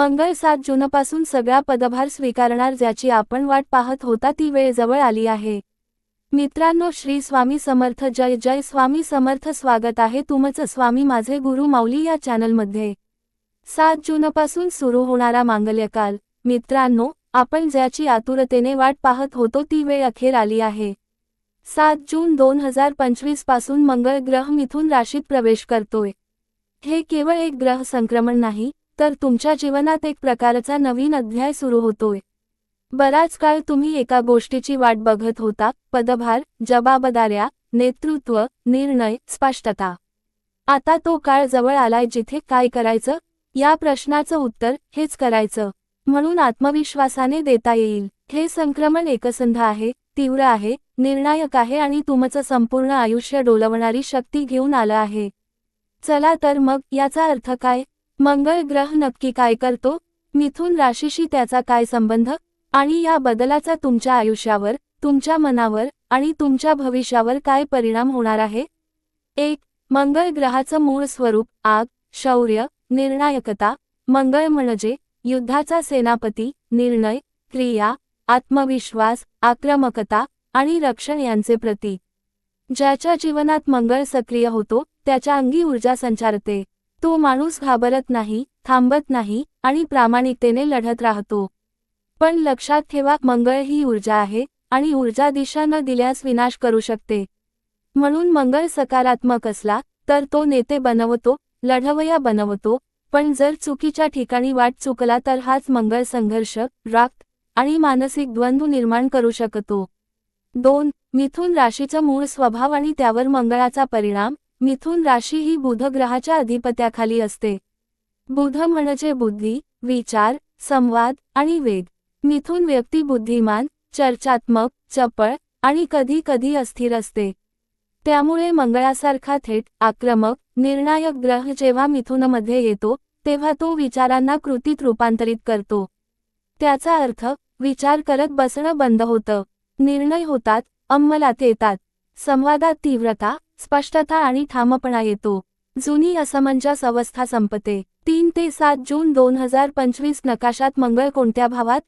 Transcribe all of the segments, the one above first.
मंगळ सात जूनपासून सगळा पदभार स्वीकारणार ज्याची आपण वाट पाहत होता ती वेळ जवळ आली आहे. मित्रांनो श्री स्वामी समर्थ जय जय. स्वामी समर्थ स्वागत आहे तुमचं. स्वामी माझे गुरु माऊली या चॅनलमध्ये. सात जूनपासून सुरू होणारा मांगल्यकाल. मित्रांनो आपण ज्याची आतुरतेने वाट पाहत होतो ती वेळ अखेर आली आहे. सात जून दोन हजार पंचवीसपासून मंगळ ग्रह मिथून राशीत प्रवेश करतोय. हे केवळ एक ग्रह संक्रमण नाही तर तुमच्या जीवनात एक प्रकारचा नवीन अध्याय सुरू होतोय. बराच काळ तुम्ही एका गोष्टीची वाट बघत होता पदभार जबाबदाऱ्या नेतृत्व निर्णय स्पष्टता. आता तो काळ जवळ आलाय जिथे काय करायचं? या प्रश्नाचं उत्तर हेच करायचं. म्हणून आत्मविश्वासाने देता येईल. हे संक्रमण एकसंध आहे तीव्र आहे निर्णायक आहे आणि तुमचं संपूर्ण आयुष्य डोलवणारी शक्ती घेऊन आलं आहे. चला तर मग याचा अर्थ काय? मंगळ ग्रह नक्की काय करतो मिथून राशीशी त्याचा काय संबंध आणि या बदलाचा तुमच्या आयुष्यावर तुमच्या मनावर आणि तुमच्या भविष्यावर काय परिणाम होणार आहे? एक मंगळ ग्रहाचं मूळ स्वरूप आग शौर्य निर्णायकता मंगळ म्हणजे युद्धाचा सेनापती निर्णय क्रिया आत्मविश्वास आक्रमकता आणि रक्षण यांचे प्रतीक. ज्याच्या जीवनात मंगळ सक्रिय होतो त्याच्या अंगी ऊर्जा संचारते. तो माणूस घाबरत नाही थांबत नाही आणि प्रामाणिकतेने लढत राहतो. पण लक्षात ठेवा मंगळ ही ऊर्जा आहे आणि ऊर्जा दिशा न दिल्यास विनाश करू शकते. म्हणून मंगळ सकारात्मक असला तर तो नेते बनवतो लढवया बनवतो पण जर चुकीच्या ठिकाणी वाट चुकला तर हाच मंगळ संघर्ष राग आणि मानसिक द्वंद्व निर्माण करू शकतो. दोन मिथून राशीचा मूळ स्वभाव आणि त्यावर मंगळाचा परिणाम मिथुन राशी ही बुध ग्रहाच्या अधिपत्याखाली असते. बुध म्हणजे बुद्धी विचार संवाद आणि वेग. मिथून व्यक्ती बुद्धिमान चर्चात्मक चपळ आणि कधी कधी अस्थिर असते. त्यामुळे मंगळासारखा थेट आक्रमक निर्णायक ग्रह जेव्हा मिथुनमध्ये येतो तेव्हा तो विचारांना कृतीत रूपांतरित करतो. त्याचा अर्थ विचार करत बसणं बंद होतं. निर्णय होतात अंमलात येतात. संवादात तीव्रता स्पष्टता आणि ठामपणा येतो. जुनी असमंजस अवस्था संपते. तीन ते सात जून दोन हजार पंचवीस नकाशात मंगळ कोणत्या भावात?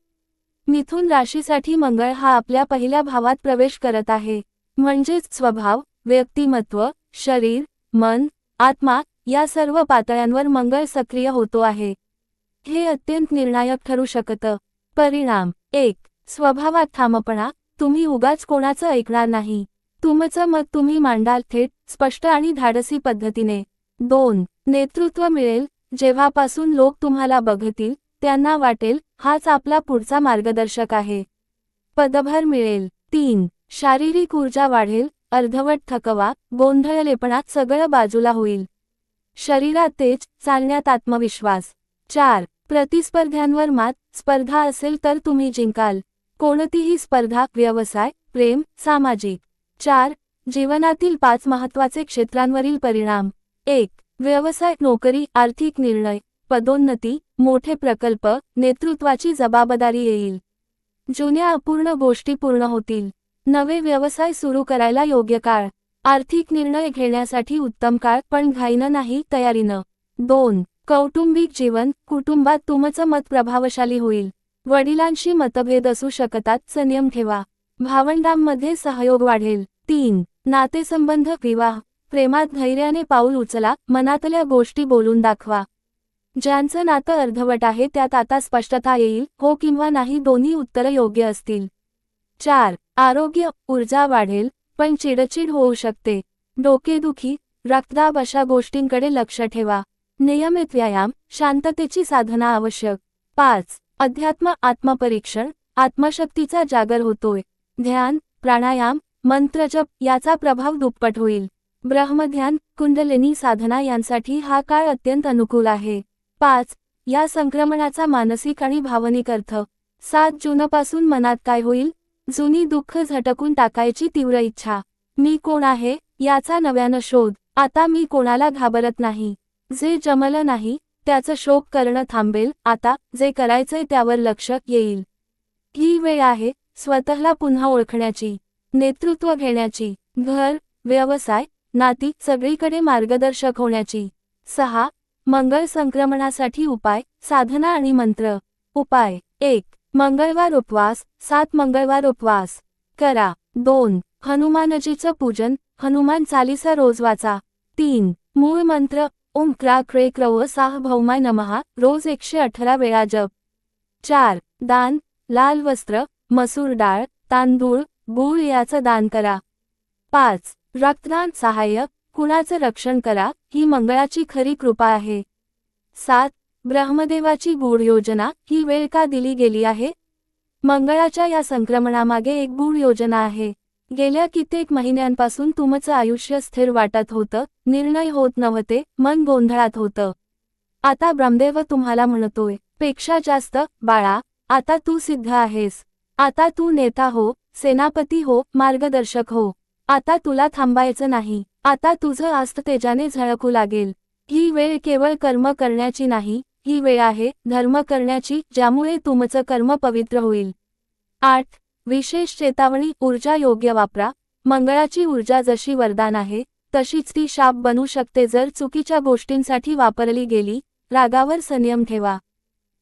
मिथुन राशीसाठी मंगळ हा आपल्या पहिल्या भावात प्रवेश करत आहे. म्हणजेच स्वभाव व्यक्तिमत्व शरीर मन आत्मा या सर्व पातळ्यांवर मंगळ सक्रिय होतो आहे. हे अत्यंत निर्णायक ठरू शकतं. परिणाम एक. स्वभावात ठामपणा. तुम्ही उगाच कोणाचं ऐकणार नाही. तुमचं मत तुम्ही मांडाल थेट स्पष्ट आणि धाडसी पद्धतीने. दोन नेतृत्व मिळेल. जेव्हापासून लोक तुम्हाला बघतील त्यांना वाटेल हाच आपला पुढचा मार्गदर्शक आहे. पदभर मिळेल. तीन शारीरिक ऊर्जा वाढेल. अर्धवट थकवा गोंधळलेपणात सगळं बाजूला होईल. शरीरात तेज चालण्यात आत्मविश्वास. चार प्रतिस्पर्ध्यांवर मात स्पर्धा असेल तर तुम्ही जिंकाल. कोणतीही स्पर्धा व्यवसाय प्रेम सामाजिक चार जीवनातील पाच महत्त्वाचे क्षेत्रांवरील परिणाम. एक व्यवसाय नोकरी आर्थिक निर्णय. पदोन्नती मोठे प्रकल्प नेतृत्वाची जबाबदारी येईल. जुन्या अपूर्ण गोष्टी पूर्ण होतील. नवे व्यवसाय सुरू करायला योग्य काळ. आर्थिक निर्णय घेण्यासाठी उत्तम काळ पण घाईनं नाही तयारीनं. दोन कौटुंबिक जीवन कुटुंबात तुमचं मत प्रभावशाली होईल. वडिलांशी मतभेद असू शकतात संयम ठेवा. भावंडांमध्ये सहयोग वाढेल. तीन नातेसंबंध विवाह. प्रेमात धैर्याने पाऊल उचला मनातल्या गोष्टी बोलून दाखवा. ज्यांचं नातं अर्धवट आहे त्यात आता स्पष्टता येईल हो किंवा नाही दोन्ही उत्तरं योग्य असतील. चार आरोग्य ऊर्जा वाढेल पण चिडचिड होऊ शकते. डोकेदुखी रक्तदाब अशा गोष्टींकडे लक्ष ठेवा. नियमित व्यायाम शांततेची साधना आवश्यक. पाच अध्यात्म आत्मपरीक्षण आत्मशक्तीचा जागर होतोय. ध्यान प्राणायाम मंत्रजप याचा प्रभाव दुप्पट होईल. ब्रह्मध्यान कुंडलिनी साधना यांसाठी हा काळ अत्यंत अनुकूल आहे. पाच या संक्रमणाचा मानसिक आणि भावनिक अर्थ. सात जूनपासून मनात काय होईल? जुनी दुःख झटकून टाकायची तीव्र इच्छा. मी कोण आहे? याचा नव्यानं शोध. आता मी कोणाला घाबरत नाही? जे जमलं नाही त्याचं शोक करणं थांबेल. आता जे करायचंय त्यावर लक्ष येईल. ही वेळ आहे स्वतःला पुन्हा ओळखण्याची. नेतृत्व घेण्याची घर व्यवसाय नाती सगळीकडे मार्गदर्शक होण्याची. सहा मंगळ संक्रमणासाठी उपाय साधना आणि मंत्र. उपाय एक मंगळवार उपवास सात मंगळवार उपवास. करा. दोन हनुमानजीचं पूजन हनुमान चालीसा रोज वाचा. तीन मूळ मंत्र ओम क्रा क्रे क्रव साह भौमाय नमहा रोज एकशे अठरा वेळा जप. चार दान लाल वस्त्र मसूर डाळ तांदूळ गूळ याचं दान करा. पाच रक्तदान सहाय्य कुणाचं रक्षण करा ही मंगळाची खरी कृपा आहे. सात ब्रह्मदेवाची गूढ योजना ही वेळ का दिली गेली आहे? मंगळाच्या या संक्रमणामागे एक गूढ योजना आहे. गेल्या कित्येक महिन्यांपासून तुमचं आयुष्य स्थिर वाटत होतं निर्णय होत नव्हते मन गोंधळात होतं. आता ब्रह्मदेव तुम्हाला म्हणतोयपेक्षा जास्त बाळा आता तू सिद्ध आहेस. आता तू नेता हो सेनापती हो मार्गदर्शक हो. आता तुला थांबायचं नाही. आता तुझं आस्त तेजाने झळकू लागेल. ही वेळ केवळ कर्म करण्याची नाही ही वेळ आहे धर्म करण्याची ज्यामुळे तुमचं कर्म पवित्र होईल. आठ. विशेष चेतावणी ऊर्जा योग्य वापरा. मंगळाची ऊर्जा जशी वरदान आहे तशीच ती शाप बनू शकते जर चुकीच्या गोष्टींसाठी वापरली गेली. रागावर संयम ठेवा.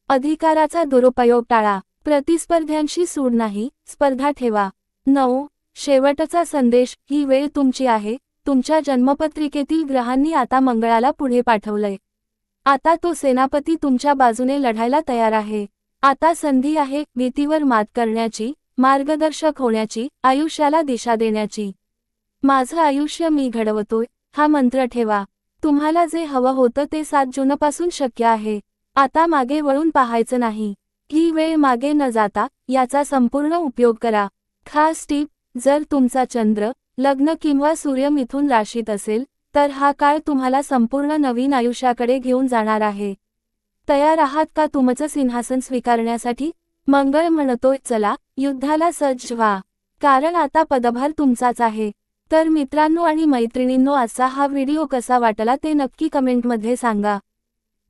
अधिकाराचा दुरुपयोग टाळा. प्रतिस्पर्ध्यांशी सूड नाही स्पर्धा ठेवा. नऊ शेवटचा संदेश ही वेळ तुमची आहे. तुमच्या जन्मपत्रिकेतील ग्रहांनी आता मंगळाला पुढे पाठवलंय. आता तो सेनापती तुमच्या बाजूने लढायला तयार आहे. आता संधी आहे भीतीवर मात करण्याची मार्गदर्शक होण्याची आयुष्याला दिशा देण्याची. माझं आयुष्य मी घडवतोय हा मंत्र ठेवा. तुम्हाला जे हवं होतं ते सात जूनपासून शक्य आहे. आता मागे वळून पाहायचं नाही. ही वेळ मागे न जाता याचा संपूर्ण उपयोग करा. खास टीप जर तुमचा चंद्र लग्न किंवा सूर्य मिथून राशीत असेल तर हा काळ तुम्हाला संपूर्ण नवीन आयुष्याकडे घेऊन जाणार आहे. तयार आहात का तुमचं सिंहासन स्वीकारण्यासाठी? मंगळ म्हणतोय चला युद्धाला सज्ज व्हा. कारण आता पदभार तुमचाच आहे. तर मित्रांनो आणि मैत्रिणींनो असा हा व्हिडिओ कसा वाटला ते नक्की कमेंटमध्ये सांगा.